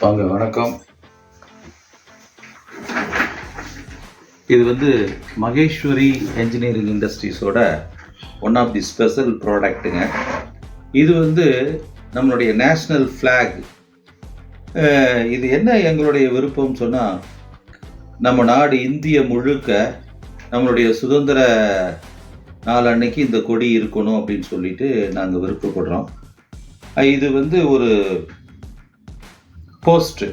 வாங்க வணக்கம். இது வந்து மகேஸ்வரி என்ஜினியரிங் இண்டஸ்ட்ரீஸோட ஒன் ஆஃப் தி ஸ்பெஷல் ப்ராடக்ட்டுங்க இது வந்து நம்மளுடைய நேஷ்னல் ஃப்ளாக் இது என்ன எங்களுடைய விருப்பம் சொன்னால் நம்ம நாடு இந்திய முழுக்க நம்மளுடைய சுதந்திர நாள் அன்னைக்கு இந்த கொடி இருக்கணும் அப்படின்னு சொல்லிட்டு நாங்கள் விருப்பப்படுறோம். இது வந்து ஒரு போஸ்ட்டு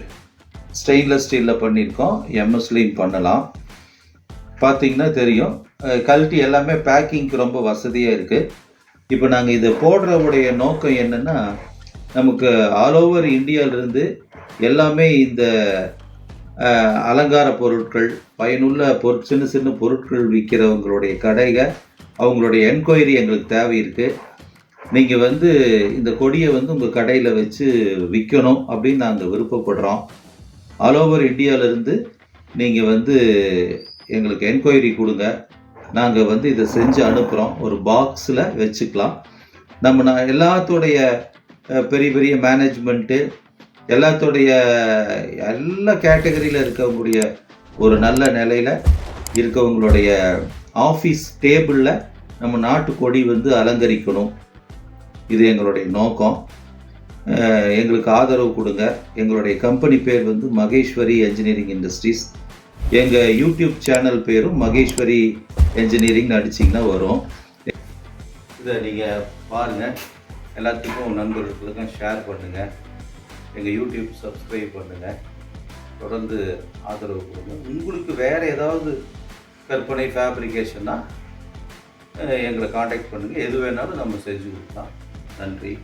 ஸ்டெயின்லெஸ் ஸ்டீலில் பண்ணியிருக்கோம். எம்எஸ்லையும் பண்ணலாம். பார்த்தீங்கன்னா தெரியும். அஹ் கழட்டி எல்லாமே பேக்கிங்க்கு ரொம்ப வசதியாக இருக்குது இப்போ நாங்கள் இதை போடுறவுடைய நோக்கம் என்னென்னா நமக்கு ஆல் ஓவர் இந்தியாவிலிருந்து எல்லாமே இந்த அலங்கார பொருட்கள் பயனுள்ள பொரு சின்ன சின்ன பொருட்கள் விற்கிறவங்களுடைய கடைகள் அவங்களுடைய என்கொயரி எங்களுக்கு தேவை இருக்குது நீங்கள் வந்து இந்த கொடியை வந்து உங்கள் கடையில் வச்சு விற்கணும் அப்படின்னு நாங்கள் விருப்பப்படுறோம். ஆல் ஓவர் இந்தியாவிலேருந்து நீங்கள் வந்து எங்களுக்கு என்கொயரி கொடுங்க. நாங்கள் வந்து இதை செஞ்சு அனுப்புகிறோம் ஒரு பாக்ஸில் வச்சுக்கலாம். நம்ம நான் எல்லாத்தோடைய பெரிய பெரிய மேனேஜ்மெண்ட்டு எல்லாத்தோடைய எல்லா கேட்டகரியில் இருக்கக்கூடிய ஒரு நல்ல நிலையில் இருக்கவங்களுடைய ஆஃபீஸ் டேபிளில் நம்ம நாட்டு கொடி வந்து அலங்கரிக்கணும். இது எங்களுடைய நோக்கம். எங்களுக்கு ஆதரவு கொடுங்க. எங்களுடைய கம்பெனி பேர் வந்து மகேஸ்வரி என்ஜினியரிங் இண்டஸ்ட்ரீஸ் எங்கள் யூடியூப் சேனல் பேரும் மகேஸ்வரி என்ஜினியரிங் அடிச்சிங்கன்னா வரும். இதை நீங்கள் பாருங்கள் எல்லாத்துக்கும் நண்பர்களுக்கும் ஷேர் பண்ணுங்கள் எங்கள் யூடியூப் சப்ஸ்கிரைப் பண்ணுங்கள் தொடர்ந்து ஆதரவு கொடுங்க. உங்களுக்கு வேறு ஏதாவது கற்பனை ஃபேப்ரிகேஷன்னா எங்களை காண்டாக்ட் பண்ணுங்கள் எது வேணாலும் நம்ம செஞ்சு கொடுக்கலாம். நன்றி.